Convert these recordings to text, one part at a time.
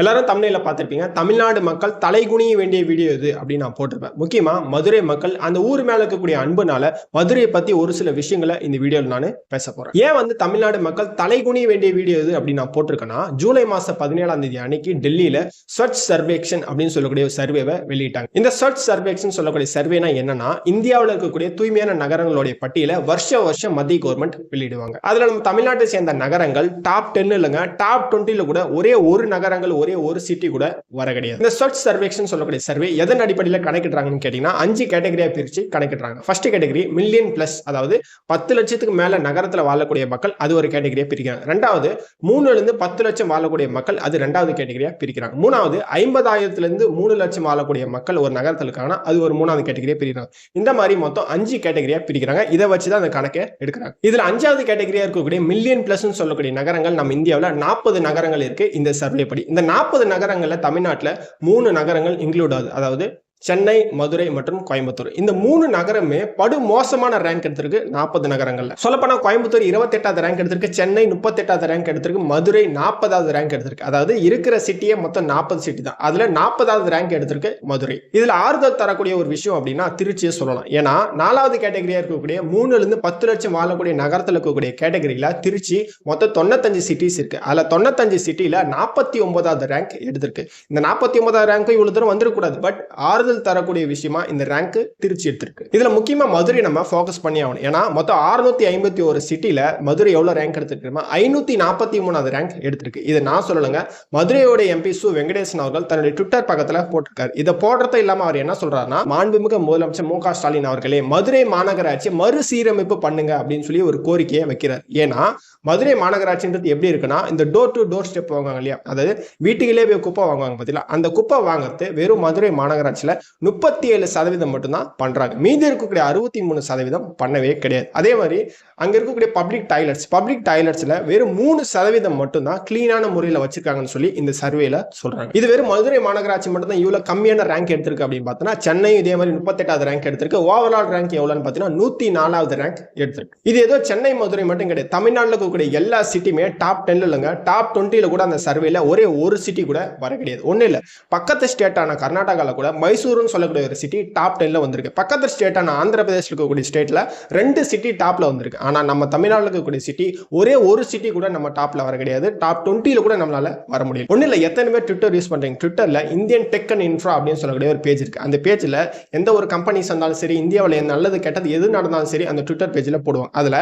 எல்லாரும் தமிழில் பார்த்துருப்பீங்க. தமிழ்நாடு மக்கள் தலைகுனிய வேண்டிய வீடியோ இது அப்படின்னு நான் போட்டிருப்பேன். முக்கியமாக மதுரை மக்கள் அந்த ஊர் மேலே இருக்கக்கூடிய அன்புனால மதுரையை பற்றி ஒரு சில விஷயங்களை இந்த வீடியோவில் நான் பேச போகிறேன் ஏன் வந்து தமிழ்நாடு மக்கள் தலைகுனிய வேண்டிய வீடியோ இது அப்படின்னு நான் போட்டிருக்கேன்னா ஜூலை மாதம் பதினேழாம் தேதி அன்னைக்கு டெல்லியில் சர்ச் சர்வேக்ஷன் அப்படின்னு சொல்லக்கூடிய ஒரு சர்வேவை வெளியிட்டாங்க. இந்த சர்ச் சர்வேக்ஷன் சொல்லக்கூடிய சர்வேனா என்னன்னா இந்தியாவில் இருக்கக்கூடிய தூய்மையான நகரங்களுடைய பட்டியலை வருஷ வருஷம் மத்திய கவர்மெண்ட் வெளியிடுவாங்க. அதில் நம்ம தமிழ்நாட்டை சேர்ந்த நகரங்கள் டாப் டென் இல்லைங்க டாப் டுவெண்ட்டியில் கூட ஒரே ஒரு நகரங்கள் ஒரே ஒரு சிட்டி கூட வர கிடையாது. இந்த சர்ச் சர்வேக்ஷன் சொல்லக்கூடிய சர்வே எதன் அடிப்படையில் கணக்கிடுறாங்கன்னு கேட்டீங்கன்னா அஞ்சு கேட்டகரியா பிரிச்சு கணக்கிடுறாங்க. ஃபர்ஸ்ட் கேட்டகரி மில்லியன் பிளஸ் அதாவது பத்து லட்சத்துக்கு மேல நகரத்தில் வாழக்கூடிய மக்கள் அது ஒரு கேட்டகரியா பிரிக்கிறாங்க. ரெண்டாவது மூணுல இருந்து பத்து லட்சம் வாழக்கூடிய மக்கள் அது ரெண்டாவது கேட்டகரியா பிரிக்கிறாங்க. மூணாவது ஐம்பதாயிரத்துல இருந்து மூணு லட்சம் வாழக்கூடிய மக்கள் ஒரு நகரத்தில் இருக்காங்கன்னா அது ஒரு மூணாவது கேட்டகரியா பிரிக்கிறாங்க. இந்த மாதிரி மொத்தம் அஞ்சு கேட்டகரியா பிரிக்கிறாங்க. இதை வச்சு தான் அந்த கணக்கை எடுக்கிறாங்க. இதுல அஞ்சாவது கேட்டகரியா இருக்கக்கூடிய மில்லியன் பிளஸ் சொல்லக்கூடிய நகரங்கள் நம்ம இந்தியாவில் நாற்பது நகரங்கள் இருக்கு இந்த சர்வே படி. இந்த நாற்பது நகரங்களில் தமிழ்நாட்டில் மூணு நகரங்கள் இன்க்ளூட் ஆகுது. அதாவது சென்னை மதுரை மற்றும் கோயம்புத்தூர். இந்த மூணு நகரமே படு மோசமான ரேங்க் எடுத்திருக்கு நாற்பது நகரங்கள்ல. சொல்லப்போனா கோயம்புத்தூர் இருபத்தெட்டாவது ரேங்க் எடுத்திருக்கு சென்னை முப்பத்தெட்டாவது ரேங்க் எடுத்திருக்கு மதுரை நாற்பதாவது ரேங்க் எடுத்திருக்கு. அதாவது இருக்கிற சிட்டியே மொத்தம் நாற்பது சிட்டி தான். அதுல நாற்பதாவது ரேங்க் எடுத்திருக்கு மதுரை. இதுல ஆறுதல் தரக்கூடிய ஒரு விஷயம் அப்படின்னா திருச்சியை சொல்லலாம். ஏன்னா நாலாவது கேட்டகரியா இருக்கக்கூடிய மூணுல இருந்து பத்து லட்சம் வாழக்கூடிய நகரத்துல இருக்கக்கூடிய கேட்டகரியில திருச்சி மொத்தம் தொண்ணூத்தஞ்சு சிட்டிஸ் இருக்கு. அதுல தொண்ணூத்தஞ்சு சிட்டியில நாற்பத்தி ஒன்பதாவது ரேங்க் எடுத்திருக்கு. இந்த நாற்பத்தி ஒன்பதாவது ரேங்க் இவ்வளவு தூரம் வந்துடக்கூடாது. பட் ஆறு ஆறுதல் தரக்கூடிய விஷயமா இந்த ரேங்க் திருச்சி எடுத்திருக்கு. இதுல முக்கியமா மதுரை நம்ம ஃபோக்கஸ் பண்ணி ஆகணும். ஏன்னா மொத்தம் அறுநூத்தி ஐம்பத்தி ஒரு சிட்டில மதுரை எவ்வளவு ரேங்க் எடுத்திருக்கு ஐநூத்தி நாற்பத்தி மூணாவது ரேங்க் எடுத்திருக்கு. இதை நான் சொல்லலைங்க. மதுரையோட எம்பி சு வெங்கடேசன் அவர்கள் தன்னுடைய ட்விட்டர் பக்கத்துல போட்டிருக்காரு. இதை போடுறது இல்லாம அவர் என்ன சொல்றாருன்னா மாண்புமிகு முதலமைச்சர் மு ஸ்டாலின் அவர்களே மதுரை மாநகராட்சி மறுசீரமைப்பு பண்ணுங்க அப்படின்னு சொல்லி ஒரு கோரிக்கையை வைக்கிறார். ஏன்னா மதுரை மாநகராட்சின்றது எப்படி இருக்குன்னா இந்த டோர் டு டோர் ஸ்டெப் வாங்குவாங்க இல்லையா? அதாவது வீட்டுகளே போய் குப்பை வாங்குவாங்க பார்த்தீங்களா அந்த குப்பை வாங்குறது வெறும் மதுரை மாநகராட்சியில முப்பத்தி ஏழு சதவீதம் மட்டும்தான் பண்றாங்க. மீதி இருக்கக்கூடிய அறுபத்தி மூணு சதவீதம் பண்ணவே கிடையாது. அதே மாதிரி அங்க இருக்கக்கூடிய பப்ளிக் டாய்லெட்ஸ் பப்ளிக் டாய்லெட்ஸ்ல வெறும் மூணு சதவீதம் மட்டும்தான் கிளீனான முறையில் வச்சிருக்காங்கன்னு சொல்லி இந்த சர்வேல சொல்றாங்க. இது வெறும் மதுரை மாநகராட்சி மட்டும் தான் இவ்வளவு கம்மியான ரேங்க் எடுத்திருக்கு அப்படின்னு பார்த்தோன்னா சென்னை இதே மாதிரி முப்பத்தெட்டாவது ரேங்க் எடுத்திருக்கு. ஓவரால் ரேங்க் எவ்வளோன்னு பார்த்தீங்கன்னா நூத்தி நாலாவது ரேங்க் எடுத்திருக்கு. இது ஏதோ சென்னை மதுரை மட்டும் கிடையாது. தமிழ்நாட்டில் இருக்கக்கூடிய எல்லா சிட்டியுமே டாப் டென்ல இல்லைங்க. டாப் டுவெண்ட்டில கூட அந்த சர்வேல ஒரே ஒரு சிட்டி கூட வர கிடையாது. ஒன்றும் இல்லை. பக்கத்து ஸ்டேட்டான கர்நாடகாவில் கூட மைசூர் மைசூருன்னு சொல்லக்கூடிய ஒரு சிட்டி டாப் டென்ல வந்திருக்கு. பக்கத்து ஸ்டேட்டான ஆந்திர பிரதேஷ் இருக்கக்கூடிய ஸ்டேட்ல ரெண்டு சிட்டி டாப்ல வந்திருக்கு. ஆனா நம்ம தமிழ்நாட்டில் இருக்கக்கூடிய சிட்டி ஒரே ஒரு சிட்டி கூட நம்ம டாப்ல வர கிடையாது. டாப் டுவெண்ட்டில கூட நம்மளால வர முடியும் ஒன்றும் இல்லை எத்தனை பேர் ட்விட்டர் யூஸ் பண்றீங்க? ட்விட்டர்ல இந்தியன் டெக் அண்ட் இன்ஃப்ரா அப்படின்னு சொல்லக்கூடிய ஒரு பேஜ் இருக்கு. அந்த பேஜ்ல எந்த ஒரு கம்பெனிஸ் இருந்தாலும் சரி இந்தியாவில் நல்லது கெட்டது எது நடந்தாலும் சரி அந்த ட்விட்டர் பேஜ்ல போடுவோம் அதுல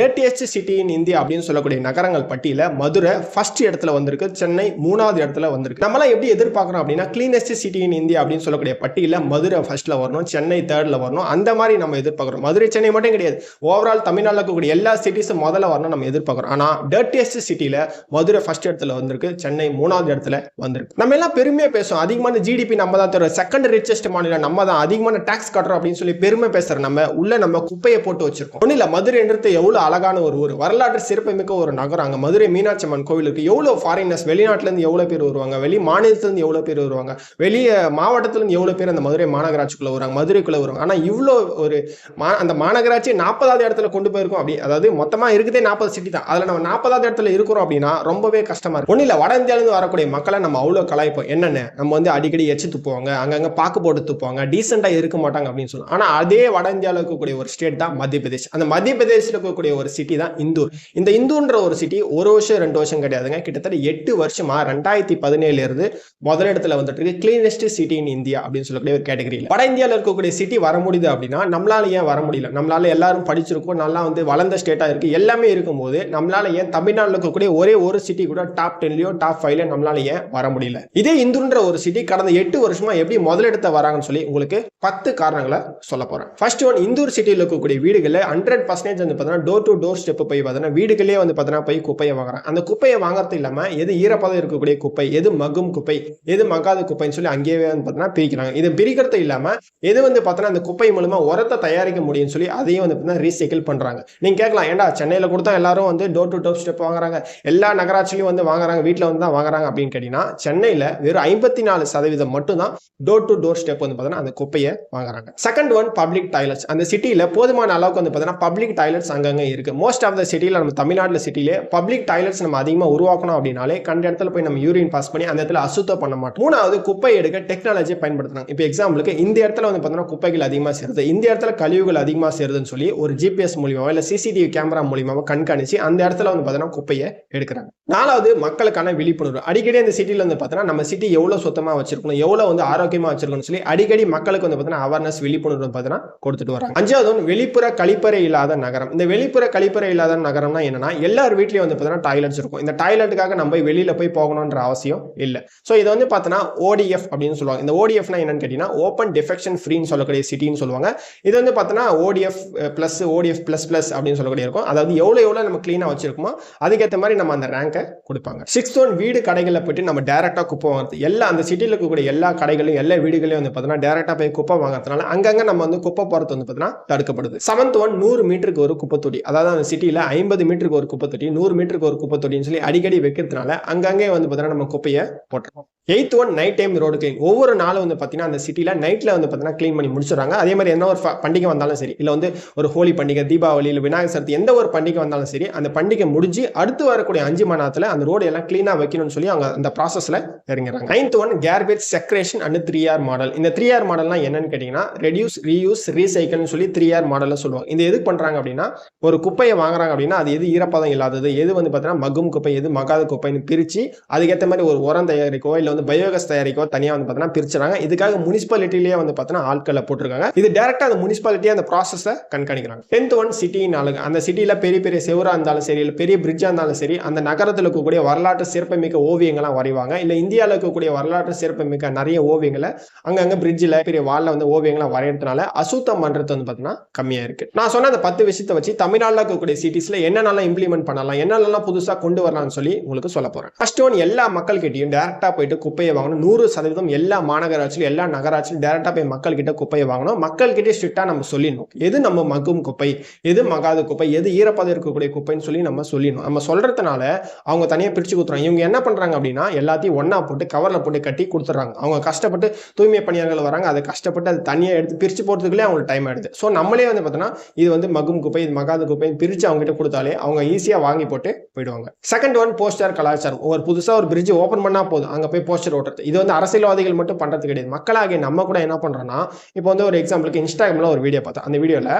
டெட்டியஸ்ட் சிட்டி இன் இந்தியா அப்படின்னு சொல்லக்கூடிய நகரங்கள் பட்டியல மதுரை ஃபர்ஸ்ட் இடத்துல வந்திருக்கு. சென்னை மூணாவது இடத்துல வந்திருக்கு. நம்மளாம் எப்படி எதிர்பார்க்கறோம் அப்படின்னா கிளீனஸ்ட் சிட்டி இன் இந்தியா அப்படின்னு சொல்லக்கூடிய பட்டியலில் மதுரை ஃபர்ஸ்ட்ல வரணும் சென்னை தேர்டில் வரணும். அந்த மாதிரி நம்ம எதிர்பார்க்குறோம். மதுரை சென்னை மட்டும் கிடையாது. ஓவரால் தமிழ்நாட்டில் இருக்கக்கூடிய எல்லா சிட்டிஸும் முதல்ல வரணும் நம்ம எதிர்பார்க்குறோம். ஆனால் டர்ட்டியஸ்ட் சிட்டியில் மதுரை ஃபர்ஸ்ட் இடத்துல வந்திருக்கு. சென்னை மூணாவது இடத்துல வந்திருக்கு. நம்ம எல்லாம் பெருமையாக பேசுவோம் அதிகமான ஜிடிபி நம்ம தான் தருவோம். செகண்ட் ரிச்சஸ்ட் மாநிலம் நம்ம தான். அதிகமான டேக்ஸ் கட்டுறோம் அப்படின்னு சொல்லி பெருமை பேசுகிற நம்ம உள்ள நம்ம குப்பையை போட்டு வச்சிருக்கோம். ஒன்றும் இல்லை மதுரைன்றது எவ்வளோ அழகான ஒரு ஊர். வரலாற்று சிறப்புமிக்க ஒரு நகரம் அங்கே. மதுரை மீனாட்சி அம்மன் கோவில் இருக்குது எவ்வளோ ஃபாரினர்ஸ் வெளிநாட்டிலேருந்து எவ்வளோ பேர் வருவாங்க? வெளி மாநிலத்திலேருந்து எவ்வளோ பேர் வருவாங்க? வெளியே மாவட்டத்துலேருந்து எவ்வளோ எவ்வளவு பேர் அந்த மதுரை மாநகராட்சிக்குள்ளே வருவாங்க மதுரைக்குள்ளே வருவாங்க. ஆனால் இவ்வளோ ஒரு மா- அந்த மாநகராட்சி நாற்பதாவது இடத்துல கொண்டு போயிருக்கோம் அப்படி அதாவது மொத்தமாக இருக்குதே நாற்பது சிட்டி தான். அதில் நம்ம நாற்பதாவது இடத்துல இருக்கிறோம் அப்படின்னா ரொம்பவே கஷ்டமா இருக்கும். ஒன்றும் இல்லை வட இந்தியாவிலேருந்து வரக்கூடிய மக்களை நம்ம அவ்வளோ கலாய்ப்போம். என்னென்ன? நம்ம வந்து அடிக்கடி எச்சு துப்புவாங்க அங்கங்கே பாக்கு போட்டு துப்புவாங்க டீசெண்டாக இருக்க மாட்டாங்க அப்படின்னு சொல்லுவாங்க ஆனால் அதே வட இந்தியாவில் இருக்கக்கூடிய ஒரு ஸ்டேட் தான் மத்திய பிரதேஷ். அந்த மத்திய பிரதேசில் இருக்கக்கூடிய ஒரு சிட்டி தான் இந்தூர். இந்த இந்தூர்ன்ற ஒரு சிட்டி ஒரு வருஷம் ரெண்டு வருஷம் கிடையாதுங்க. கிட்டத்தட்ட எட்டு வருஷமா ரெண்டாயிரத்தி பதினேழுல இருந்து முதலிடத்துல வந்துட்டு இருக்கு. கிளீனஸ்ட் சிட்டி இன் இந்தியா அப்படின்னு சொல்லக்கூடிய ஒரு கேட்டகரியில் வட இந்தியாவில் இருக்கக்கூடிய சிட்டி வர முடியுது அப்படின்னா நம்மளால ஏன் வர முடியல? நம்மளால எல்லாரும் படிச்சிருக்கோம் நல்லா வந்து வளர்ந்த ஸ்டேட்டாக இருக்குது எல்லாமே இருக்கும்போது நம்மளால ஏன் தமிழ்நாட்டில் இருக்கக்கூடிய ஒரே ஒரு சிட்டி கூட டாப் டென்லையோ டாப் ஃபைவ்ல நம்மளால ஏன் வர முடியல? இதே இந்துன்ற ஒரு சிட்டி கடந்த எட்டு வருஷமா எப்படி முதலிடத்தை வராங்கன்னு சொல்லி உங்களுக்கு பத்து காரணங்களை சொல்ல போறேன். ஃபர்ஸ்ட் ஒன் இந்தூர் சிட்டியில் இருக்கக்கூடிய வீடுகளில் ஹண்ட்ரட் பர்சன்டேஜ் வந்து பார்த்தீங்கன்னா டோர் டு டோர் ஸ்டெப் போய் பார்த்தீங்கன்னா வீடுகளே வந்து பார்த்தீங்கன்னா போய் குப்பையை வாங்குறேன் அந்த குப்பையை வாங்குறது இல்லாமல் எது ஈரப்பதம் இருக்கக்கூடிய குப்பை எது மகும் குப்பை எது மகாத குப்பைன்னு சொல்லி அங்கேயே வந்து பார்த்தீங்கன்னா பிரிக்கிறாங்க. பிரிக்கிறாங்க இது பிரிக்கிறது இல்லாமல் எது வந்து பார்த்தோன்னா அந்த குப்பை மூலமா உரத்தை தயாரிக்க முடியும்னு சொல்லி அதையும் வந்து பார்த்தீங்கன்னா ரீசைக்கிள் பண்ணுறாங்க நீங்கள் கேட்கலாம் ஏன்டா சென்னையில் கொடுத்தா எல்லாரும் வந்து டோர் டு டோர் ஸ்டெப் வாங்குறாங்க. எல்லா நகராட்சியிலையும் வந்து வாங்குறாங்க வீட்டில் வந்து தான் வாங்குறாங்க அப்படின்னு கேட்டிங்கன்னா சென்னையில் வெறும் ஐம்பத்தி நாலு சதவீதம் மட்டும்தான் டோர் டு டோர் ஸ்டெப் வந்து பார்த்தீங்கன்னா அந்த குப்பையை வாங்குறாங்க. செகண்ட் ஒன் பப்ளிக் டாய்லெட்ஸ் அந்த சிட்டியில் போதுமான அளவுக்கு வந்து பார்த்தீங்கன்னா பப்ளிக் டாய்லெட்ஸ் அங்கங்கே இருக்கு. மோஸ்ட் ஆஃப் த சிட்டியில் நம்ம தமிழ்நாட்டில் சிட்டியிலே பப்ளிக் டாய்லெட்ஸ் நம்ம அதிகமாக உருவாக்கணும் அப்படின்னாலே கண்ட இடத்துல போய் நம்ம யூரின் பாஸ் பண்ணி அந்த இடத்துல அசுத்தம் பண்ண மாட்டோம். மூணாவது குப்பை எடுக்க டெக்னாலஜி பயன்படுத்துறாங்க. இப்போ எக்ஸாம்பிளுக்கு இந்த இடத்துல வந்து பார்த்தீங்கன்னா குப்பைகள் அதிகமாக சேருது. இந்த இடத்துல கழிவுகள் அதிகமாக சேருதுன்னு சொல்லி ஒரு ஜிபிஎஸ் மூலியமாக இல்லை சிசிடிவி கேமரா மூலியமாக கண்காணிச்சு அந்த இடத்துல வந்து பார்த்தீங்கன்னா குப்பையை எடுக்கிறாங்க. நாலாவது மக்களுக்கான விழிப்புணர்வு. அடிக்கடி அந்த சிட்டியில் வந்து பார்த்தீங்கன்னா நம்ம சிட்டி எவ்வளோ சுத்தமாக வச்சிருக்கணும் எவ்வளோ வந்து ஆரோக்கியமாக வச்சிருக்கணும்னு சொல்லி அடிக்கடி மக்களுக்கு வந்து பார்த்தீங்கன்னா அவேர்னஸ் விழிப்புணர்வு பார்த்தீங்கன்னா கொடுத்துட்டு வராங்க அஞ்சாவது வந்து வெளிப்புற கழிப்பறை இல்லாத நகரம். இந்த வெளிப்புற கழிப்பறை இல்லாத நகரம்னா என்னன்னா எல்லார் வீட்லயும் வந்து பார்த்தீங்கன்னா டாய்லெட்ஸ் இருக்கும். இந்த டாய்லெட்டுக்காக நம்ம போய் போய் போகணுன்ற அவசியம் இல்லை. ஸோ இதை வந்து பார்த்தோன்னா ஓடிஎஃப் அப்படின்னு சொல்லுவாங்க. இந்த ஓடிஎஃப்னா என்னன்னு கேட்டீங்கன்னா ஓப்பன் டிஃபெக்ஷன் ஃப்ரீன்னு சொல்லக்கூடிய சிட்டின்னு சொல்லுவாங்க. இது வந்து பார்த்தோன்னா ODF plus ODF plus plus அப்படின்னு சொல்லக்கூடிய இருக்கும். அதாவது எவ்வளோ எவ்வளோ நம்ம க்ளீனாக வச்சிருக்கோமோ அதுக்கேற்ற மாதிரி நம்ம அந்த ரேங்கை கொடுப்பாங்க. சிக்ஸ்த் ஒன் வீடு கடைகளில் போயிட்டு நம்ம டேரெக்டாக குப்பை வாங்குறது. எல்லா அந்த சிட்டியில் இருக்கக்கூடிய எல்லா கடைகளையும் எல்லா வீடுகளையும் வந்து பார்த்தீங்கன்னா டேரெக்டாக போய் குப்பை வாங்குறதுனால அங்கங்கே நம்ம வந்து குப்பை போகிறது வந்து பார்த்தீங்கன்னா தடுக்கப்படுது. செவன்த் ஒன் நூறு மீட்டருக்கு ஒரு குப்பை தொட்டி. அதாவது அந்த சிட்டியில் ஐம்பது மீட்டருக்கு ஒரு குப்பை தொட்டி நூறு மீட்டருக்கு ஒரு குப்பை தொட்டின்னு சொல்லி அடிக்கடி வைக்கிறதுனால அங்கங்கே வந்து பார்த்தீங்கன்னா நம்ம குப்பையை போட்டுருக்கோம் eight one night time road clean ஒவ்வொரு நாளும் வந்து பார்த்தீங்கன்னா அந்த சிட்டியில் நைட்டில் வந்து பார்த்தீங்கன்னா க்ளீன் பண்ணி முடிச்சிடுறாங்க. அதே மாதிரி என்ன ஒரு பண்டிகை வந்தாலும் சரி இல்லை வந்து ஒரு ஹோலி பண்டிகை தீபாவளி இல்லை விநாயகர் சதுர்த்தி எந்த ஒரு பண்டிகை வந்தாலும் சரி அந்த பண்டிகை முடிஞ்சு அடுத்து வரக்கூடிய அஞ்சு மணி நேரத்தில் அந்த ரோடு எல்லாம் க்ளீனாக வைக்கணும்னு சொல்லி அவங்க அந்த ப்ராசஸில் இறங்குறாங்க ninth one garbage segregation and three R model இந்த த்ரீ ஆர் மாடல்னா என்னன்னு கேட்டிங்கன்னா ரெடியூஸ் ரீயூஸ் ரீசைக்கிள்னு சொல்லி த்ரீ ஆர் மாடலில் சொல்லுவாங்க. இந்த எதுக்கு பண்ணுறாங்க அப்படின்னா ஒரு குப்பையை வாங்குறாங்க அப்படின்னா அது எது ஈரப்பதம் இல்லாதது எது வந்து பார்த்தீங்கன்னா மகும் குப்பை எது மகாத குப்பைன்னு பிரித்து அதுக்கேற்ற மாதிரி ஒரு உரம் தயாரிக்கோ இல்லை வந்து பயோகஸ் தயாரிக்கோ தனியாக வந்து பார்த்தீங்கன்னா பிரிச்சுறாங்க. இதுக்காக முனிசிபாலிட்டிலேயே வந்து பார்த்தீங்கன்னா ஆட்களை போட்டிருக்காங்க. இது டேரெக்டாக அந்த முனிசிபாலிட்டியே அந்த ப்ராசஸை கண்காணிக்கிறாங்க. டென்த் ஒன் சிட்டின்னு அழகு அந்த சிட்டியில் பெரிய பெரிய செவராக இருந்தாலும் சரி இல்லை பெரிய பிரிட்ஜாக இருந்தாலும் சரி அந்த நகரத்தில் இருக்கக்கூடிய வரலாற்று சிறப்புமிக்க ஓவியங்கள்லாம் வரைவாங்க. இல்லை இந்தியாவில் இருக்கக்கூடிய வரலாற்று சிறப்புமிக்க நிறைய ஓவியங்களை அங்கங்கே பிரிட்ஜில் பெரிய வாலில் வந்து ஓவியங்களை வரையறதுனால அசுத்தம் பண்ணுறது வந்து பார்த்தீங்கன்னா கம்மியாக இருக்குது நான் சொன்ன அந்த பத்து விஷயத்தை வச்சு தமிழ்நாட்டில் இருக்கக்கூடிய சிட்டிஸில் என்னென்னலாம் இம்ப்ளிமெண்ட் பண்ணலாம் என்னென்னலாம் புதுசாக கொண்டு வரலாம்னு சொல்லி உங்களுக்கு சொல்ல போகிறேன் ஃபர்ஸ்ட் ஒன் எல்லா மக்கள்கிட்டையும் டேரெக்டாக போயிட்டு குப்பையை வாங்கணும். நூறு சதவீதம் எல்லா மாநகராட்சியிலும் எல்லா நகராட்சியும் டேரெக்டாக போய் மக்கள்கிட்ட குப்பையை வாங்கணும். மக்கள்கிட்ட ஸ்ட்ரிக்டாக நம்ம சொல்லிடணும். எது நம்ம மக்கும் குப்பை எது மகாத குப்பை எது ஈரப்பதம் இருக்கக்கூடிய குப்பைன்னு சொல்லி நம்ம சொல்லிடணும். நம்ம சொல்றதுனால அவங்க தனியாக பிரித்து கொடுத்துறாங்க இவங்க என்ன பண்ணுறாங்க அப்படின்னா எல்லாத்தையும் ஒன்றா போட்டு கவரில் போட்டு கட்டி கொடுத்துட்றாங்க. அவங்க கஷ்டப்பட்டு தூய்மை பணியாளர்கள் வராங்க. அதை கஷ்டப்பட்டு அது தனியாக எடுத்து பிரித்து போகிறதுக்குள்ளே அவங்களுக்கு டைம் ஆயிடுது. ஸோ நம்மளே வந்து பார்த்தோன்னா இது வந்து மகும் குப்பை இது மகாத குப்பைன்னு பிரித்து அவங்க கிட்ட கொடுத்தாலே அவங்க ஈஸியாக வாங்கி போட்டு போயிடுவாங்க. செகண்ட் ஒன் போஸ்டர் கலாச்சாரம். ஒரு புதுசாக ஒரு பிரிட்ஜ் ஓப்பன் பண்ணால் போதும். அங்கே போய் போஸ்டர் ஓட்டுறது. இது வந்து அரசியல்வாதிகள் மட்டும் பண்ணுறது கிடையாது. மக்களாகிய நம்ம கூட என்ன பண்ணுறோன்னா இப்போ வந்து ஒரு எக்ஸாம்பிளுக்கு இன்ஸ்டாகிராமில் ஒரு வீடியோ பார்த்தேன். அந்த வீடியோவில்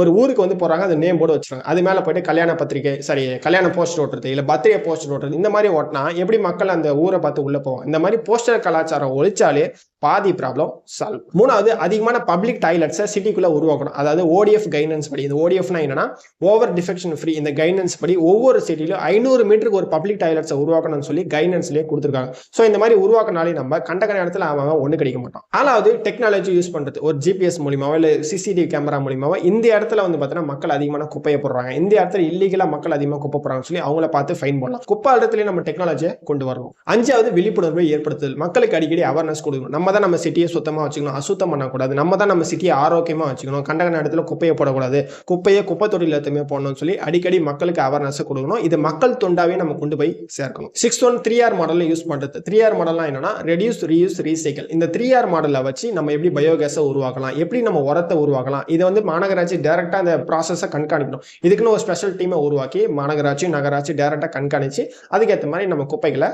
ஒரு ஊருக்கு வந்து போகிறாங்க அந்த நேம் போர்டு வச்சுருக்காங்க. அது மேலே போயிட்டு கல்யாண பத்திரிக்கை சரி கல்யாண போஸ்டர் ஓட்டுறது இல்லை பர்த்டே போஸ்டர் ஓட்டுறது இந்த மாதிரி ஓட்டினா எப்படி மக்கள் அந்த ஊரை பார்த்து உள்ளே போவோம் இந்த மாதிரி போஸ்டர் கலாச்சாரம் ஒழிச்சாலே பாதி ப்ராப்ளம் சால்வ் மூணாவது அதிகமான பப்ளிக் டாய்லெட்ஸை சிட்டிக்குள்ளே உருவாக்கணும். அதாவது ஓடிஎஃப் கைடன்ஸ் படி. இந்த ஓடிஎஃப்னா என்னன்னா ஓவர் டிஃபெக்ஷன் ஃப்ரீ இந்த கைடன்ஸ் படி ஒவ்வொரு சிட்டிலும் ஐநூறு மீட்டருக்கு ஒரு பப்ளிக் டாய்லெட்ஸை உருவாக்கணும்னு சொல்லி கைடன்ஸ்லேயே கொடுத்துருக்காங்க. ஸோ இந்த மாதிரி உருவாக்கினாலே நம்ம கண்டகன இடத்துல அவன் ஒன்று கிடைக்க மாட்டோம். நாலாவது டெக்னாலஜி யூஸ் பண்ணுறது ஒரு ஜிபிஎஸ் மூலியமாவோ இல்லை சிசிடிவி கேமரா மூலியமாவோ இந்த இடத்துல வந்து பார்த்தீங்கன்னா மக்கள் அதிகமான குப்பையை போடுறாங்க. இந்த இடத்துல இல்லீகலாக மக்கள் அதிகமாக குப்பை போடுறாங்கன்னு சொல்லி அவங்கள பார்த்து ஃபைன் போடலாம் குப்பை இடத்துலயே நம்ம டெக்னாலஜியை கொண்டு வரணும். அஞ்சாவது விழிப்புணர்வை ஏற்படுத்துதல். மக்களுக்கு அடிக்கடி அவேர்னஸ் கொடுக்கணும். நம்ம தான் நம்ம சிட்டியை சுத்தமாக வச்சுக்கணும். அசுத்தம் பண்ணக்கூடாது. நம்ம தான் நம்ம சிட்டியை ஆரோக்கியமாக வச்சுக்கணும். கண்டகன இடத்துல குப்பையை போடக்கூடாது. குப்பையை குப்பை தொழில் எல்லாத்தையுமே போடணும்னு சொல்லி அடிக்கடி மக்களுக்கு அவேர்னஸ் கொடுக்கணும். இது மக்கள் தொண்டாவே நம்ம கொண்டு போய் சேர்க்கணும். சிக்ஸ் ஒன் த்ரீ ஆர் மாடலில் யூஸ் பண்ணுறது த்ரீ ஆர் மாடல்னா என்னன்னா ரெடியூஸ் ரீயூஸ் ரீசைக்கிள் இந்த த்ரீ ஆர் மாடலை வச்சு நம்ம எப்படி பயோகேஸை உருவாக்கலாம் எப்படி நம்ம உரத்தை உருவாக்கலாம் இதை வந்து மாநகராட்சி டேரெக்டாக அந்த ப்ராசஸை கண்காணிக்கணும். இதுக்குன்னு ஒரு ஸ்பெஷல் டீமை உருவாக்கி மாநகராட்சி நகராட்சி டேரெக்டாக கண்காணிச்சு அதுக்கேற்ற மாதிரி நம்ம குப்பைகளை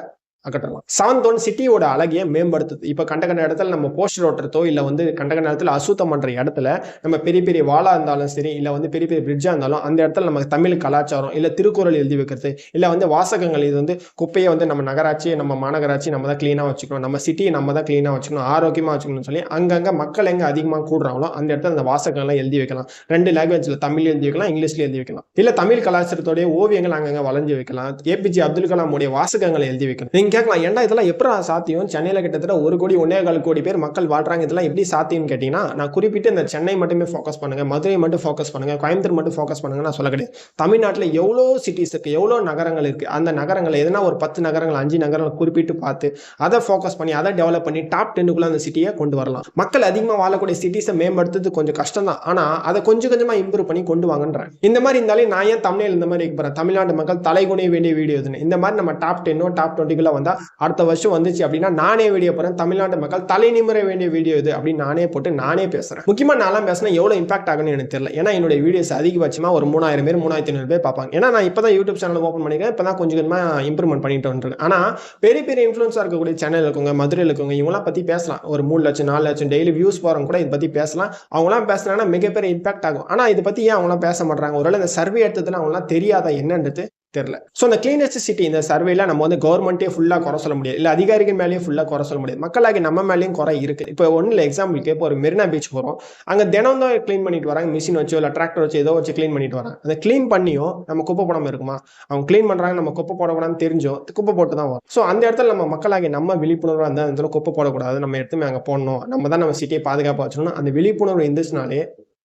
அகற்றலாம். செவன்த் ஒன் சிட்டியோட அழகிய மேம்படுத்துது. இப்போ கண்ட கண்ட இடத்துல நம்ம போஸ்டர் ஓட்டுறதோ இல்லை வந்து கண்ட கண்ட இடத்துல அசுத்தம் பண்ணுற இடத்துல நம்ம பெரிய பெரிய வாழா இருந்தாலும் சரி இல்லை வந்து பெரிய பெரிய பிரிட்ஜாக இருந்தாலும் அந்த இடத்துல நம்ம தமிழ் கலாச்சாரம் இல்லை திருக்குறள் எழுதி வைக்கிறது இல்லை வந்து வாசகங்கள் இது வந்து குப்பையை வந்து நம்ம நகராட்சி நம்ம மாநகராட்சி நம்ம தான் க்ளீனாக வச்சுக்கணும். நம்ம சிட்டியை நம்ம தான் க்ளீனாக வச்சுக்கணும். ஆரோக்கியமாக வச்சுக்கணும்னு சொல்லி அங்கங்கே மக்கள் எங்கே அதிகமாக கூடுறாங்களோ அந்த இடத்துல அந்த வாசகங்கள்லாம் எழுதி வைக்கலாம். ரெண்டு லாங்குவேஜில் தமிழ் எழுதி வைக்கலாம் இங்கிலீஷ்ல எழுதி வைக்கலாம். இல்லை தமிழ் கலாச்சாரத்தோடைய ஓவியங்கள் அங்கங்கே வளைஞ்சு வைக்கலாம். ஏபிஜே அப்துல் கலாமுடைய வாசகங்களை எழுதி வைக்கலாம் கேட்கலாம். ஏன்டா இதெல்லாம் எப்படி சாத்தியம்? சென்னையில் கிட்டத்தட்ட ஒரு கோடி ஒன்றே கால் கோடி பேர் மக்கள் வாழ்றாங்க. இதெல்லாம் எப்படி சாத்தியம்னு கேட்டிங்கன்னா நான் குறிப்பிட்டு இந்த சென்னை மட்டுமே ஃபோக்கஸ் பண்ணுங்கள் மதுரை மட்டும் ஃபோக்கஸ் பண்ணுங்க. கோயம்புத்தூர் மட்டும் ஃபோக்கஸ் பண்ணுங்கள் நான் சொல்ல கிடையாது. தமிழ்நாட்டில் எவ்வளோ சிட்டிஸ் இருக்குது எவ்வளோ நகரங்கள் இருக்குது அந்த நகரங்கள் எதனா ஒரு பத்து நகரங்கள் அஞ்சு நகரங்கள் குறிப்பிட்டு பார்த்து அதை ஃபோக்கஸ் பண்ணி அதை டெவலப் பண்ணி டாப் டென்னுக்குள்ளே அந்த சிட்டியை கொண்டு வரலாம். மக்கள் அதிகமாக வாழக்கூடிய சிட்டிஸை மேம்படுத்துறது கொஞ்சம் கஷ்டம் தான். ஆனால் அதை கொஞ்சம் கொஞ்சமாக இம்ப்ரூவ் பண்ணி கொண்டு வாங்கன்றேன். இந்த மாதிரி இருந்தாலே நான் ஏன் தமிழில் இந்த மாதிரி போகிறேன் தமிழ்நாட்டு மக்கள் தலைகுனிய வேண்டிய வீடியோ இதுன்னு. இந்த மாதிரி நம்ம டாப் டென்னோ டாப் டுவெண்ட்டிக்குள்ள வந்தால் அடுத்த வருஷம் வந்துச்சு அப்படின்னா நானே வீடியோ போகிறேன் தமிழ்நாட்டு மக்கள் தலை நிமிர வேண்டிய வீடியோ இது அப்படின்னு நானே போட்டு நானே பேசுகிறேன் முக்கியமாக நான்லாம் பேசினா எவ்வளோ இம்பாக்ட் ஆகும்னு எனக்கு தெரியல. ஏன்னா என்னுடைய வீடியோஸ் அதிகபட்சமாக ஒரு மூணாயிரம் பேர் மூணாயிரத்தி ஐநூறு பேர் பார்ப்பாங்க. ஏன்னா நான் இப்போ தான் யூடியூப் சேனல் ஓப்பன் பண்ணிக்கிறேன். இப்போ தான் கொஞ்சம் கொஞ்சமாக இம்ப்ரூவ்மெண்ட் பண்ணிட்டு வந்துருக்கேன். ஆனால் பெரிய பெரிய இன்ஃப்ளூன்ஸாக இருக்கக்கூடிய சேனல் இருக்குங்க மதுரையில் இருக்கவங்க இவங்களாம் பற்றி பேசலாம். ஒரு மூணு லட்சம் நாலு லட்சம் டெய்லி வியூஸ் போகிறவங்க கூட இதை பற்றி பேசலாம். அவங்களாம் பேசுனாங்கன்னா மிகப்பெரிய இம்பாக்ட் ஆகும். ஆனால் இதை பற்றி ஏன் அவங்களாம் பேச மாட்டாங்க ஒருவேளை இந்த சர்வே எடுத்ததுல அவங்களாம் தெரியாதா என்னன்றது? தெரில ஸோ அந்த கிளீனஸ்ட் சிட்டி இந்த சர்வேல நம்ம வந்து கவர்மெண்ட்டே ஃபுல்லாக குறை சொல்ல முடியாது. இல்லை அதிகாரிகள் மேலேயும் ஃபுல்லாக குறை சொல்ல முடியாது. மக்களாகி நம்ம மேலேயும் குறை இருக்குது இப்போ ஒன்றும் இல்லை எக்ஸாம்பிளுக்கு இப்போ ஒரு மெரினா பீச் போகிறோம் அங்கே தினம் தான் க்ளீன் பண்ணிட்டு வராங்க. மிஷின் வச்சோ இல்லை டிராக்டர் வச்சு ஏதோ வச்சு க்ளீன் பண்ணிட்டு வராங்க. அதை க்ளீன் பண்ணியும் நம்ம குப்பை போடாமல் இருக்குமா? அவங்க க்ளீன் பண்ணுறாங்க நம்ம குப்பை போடக்கூடாதுன்னு தெரிஞ்சோம் குப்பை போட்டு தான் வரும். ஸோ அந்த இடத்துல நம்ம மக்களாகி நம்ம விழிப்புணர்வாக இருந்தால் அந்த இடத்துல குப்பை போடக்கூடாது. நம்ம எடுத்துமே அங்கே போடணும். நம்ம தான் நம்ம சிட்டியை பாதுகாப்பாக வச்சுக்கணும். அந்த விழிப்புணர்வு இருந்துச்சுனாலே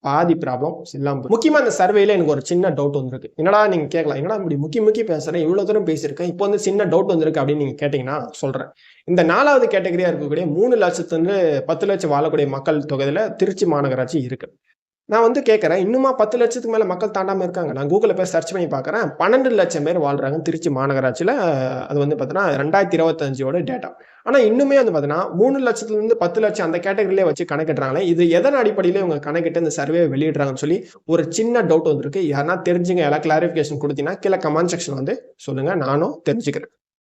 பாதி ப்ராப்ளம் இல்லாமல் முக்கியமாக அந்த சர்வேல எனக்கு ஒரு சின்ன டவுட் வந்திருக்கு. என்னடா நீங்கள் கேட்கலாம் என்னடா இப்படி முக்கி முக்கிய பேசுகிறேன் இவ்வளோ தூரம் பேசியிருக்கேன். இப்போ வந்து சின்ன டவுட் வந்திருக்கு அப்படின்னு நீங்கள் கேட்டிங்கன்னா சொல்கிறேன் இந்த நாலாவது கேட்டகரியாக இருக்கக்கூடிய மூணு லட்சத்துலேருந்து பத்து லட்சம் வாழக்கூடிய மக்கள் தொகையில் திருச்சி மாநகராட்சி இருக்குது நான் வந்து கேட்குறேன் இன்னுமா பத்து லட்சத்துக்கு மேலே மக்கள் தாண்டாமல் இருக்காங்க. நான் கூகுளில் போய் சர்ச் பண்ணி பார்க்குறேன் பன்னெண்டு லட்சம் பேர் வாழ்கிறாங்க திருச்சி மாநகராட்சியில். அது வந்து பார்த்தீங்கன்னா ரெண்டாயிரத்தி இருபத்தஞ்சோட டேட்டா ஆனால் இன்னுமே வந்து பார்த்தீங்கன்னா மூணு லட்சத்துலேருந்து பத்து லட்சம் அந்த கேட்டகரியிலே வச்சு கணக்கிடுறாங்களே இது எதன் அடிப்படையில் இவங்க கணக்கிட்டு இந்த சர்வே வெளியிடுறாங்கன்னு சொல்லி ஒரு சின்ன டவுட் வந்திருக்கு. யாருன்னா தெரிஞ்சுங்க எல்லாம் கிளாரிஃபிகேஷன் கொடுத்தீங்கன்னா கீழே கமெண்ட் செக்ஷன் வந்து சொல்லுங்கள் நானும் தெரிஞ்சுக்கிறேன்.